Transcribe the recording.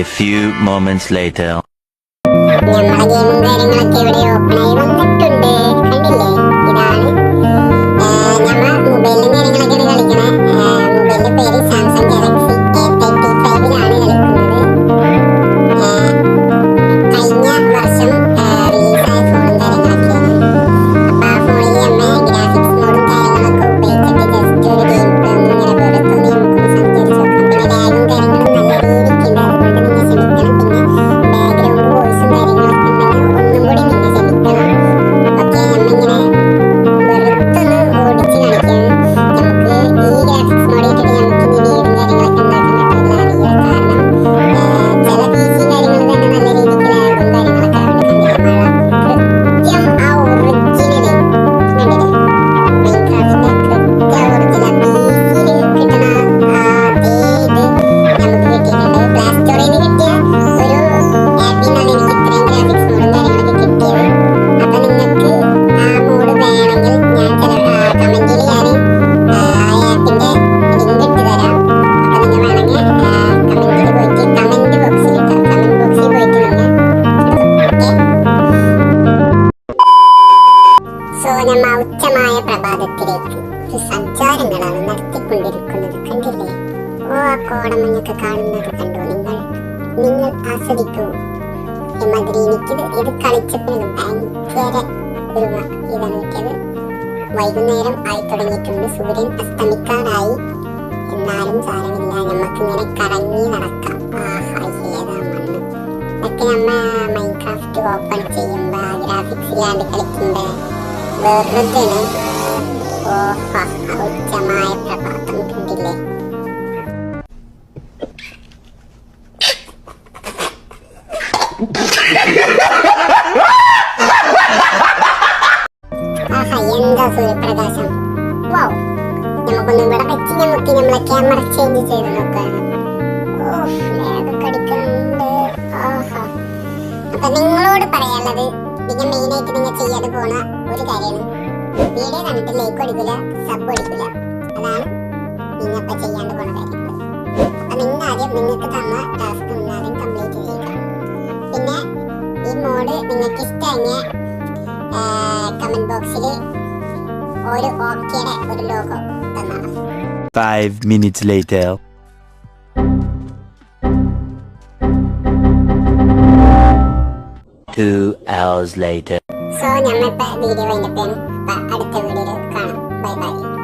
A few moments later. പ്രഭാതത്തിലേക്ക് ഒരു സഞ്ചാരങ്ങളാണ് നടത്തിക്കൊണ്ടിരിക്കുന്നത് കണ്ടില്ലേ? ഓ ആ കോടമഞ്ഞൊക്കെ കാണുന്നത് കണ്ടോ നിങ്ങൾ? നിങ്ങൾ ആസ്വദിക്കൂ. ഇമാതിരി എനിക്കിത് ഇത് കളിച്ചപ്പോൾ ഇത് ഭയങ്കര ഒരു ഇതാണ് വൈകുന്നേരം ആയി തുടങ്ങിയിട്ടുണ്ട്. സൂര്യൻ അസ്തമിക്കാറായി. എന്നാലും സാരമില്ല. നമുക്ക് ഇങ്ങനെ കറങ്ങി നടക്കാം. ആഹാ ഏതാ മണ്ണ്. ഒക്കെ നമ്മ മൈൻക്രാഫ്റ്റ് ഓപ്പൺ ചെയ്യുമ്പോൾ ഗ്രാഫിക്സ് ഇല്ലാണ്ട് കളിക്കുമ്പോ വെറുതെ ഓഹ ഉച്ചമായ പ്രഭാതം കണ്ടില്ലേ? എന്താ സൂര്യപ്രകാശം? വൗ നമുക്കൊന്നും ഇവിടെ നമ്മളെ ക്യാമറ ചേഞ്ച് ചെയ്ത് നോക്കാം ഓഹ് ലാഗൊക്കെ അടിക്കുന്നുണ്ട്? ആഹാ. അപ്പൊ നിങ്ങളോട് പറയാനുള്ളത് കണ്ടിട്ട് ലൈക്ക് അടിക്കില്ല സബ് അടിക്കില്ല അതാണ് നിങ്ങൾ ഇപ്പൊ ചെയ്യാണ്ട് പോണ കാര്യങ്ങൾ അപ്പൊ നിങ്ങൾ ആദ്യം നിങ്ങൾക്ക് തന്ന ടാസ്ക് നിങ്ങൾ ആദ്യം കംപ്ലീറ്റ് ചെയ്യുക പിന്നെ ഈ മോഡ് നിങ്ങൾക്ക് ഇഷ്ടമെങ്കിൽ കമന്റ് ബോക്സിൽ ഒരു ഓക്കെയുടെ ഒരു ലോഗോ തന്നാണ് Five minutes later. Two hours later. So video in video കഴിഞ്ഞപ്പോഴും അടുത്ത വീഡിയോയിൽ കാണാം ബൈ ബൈ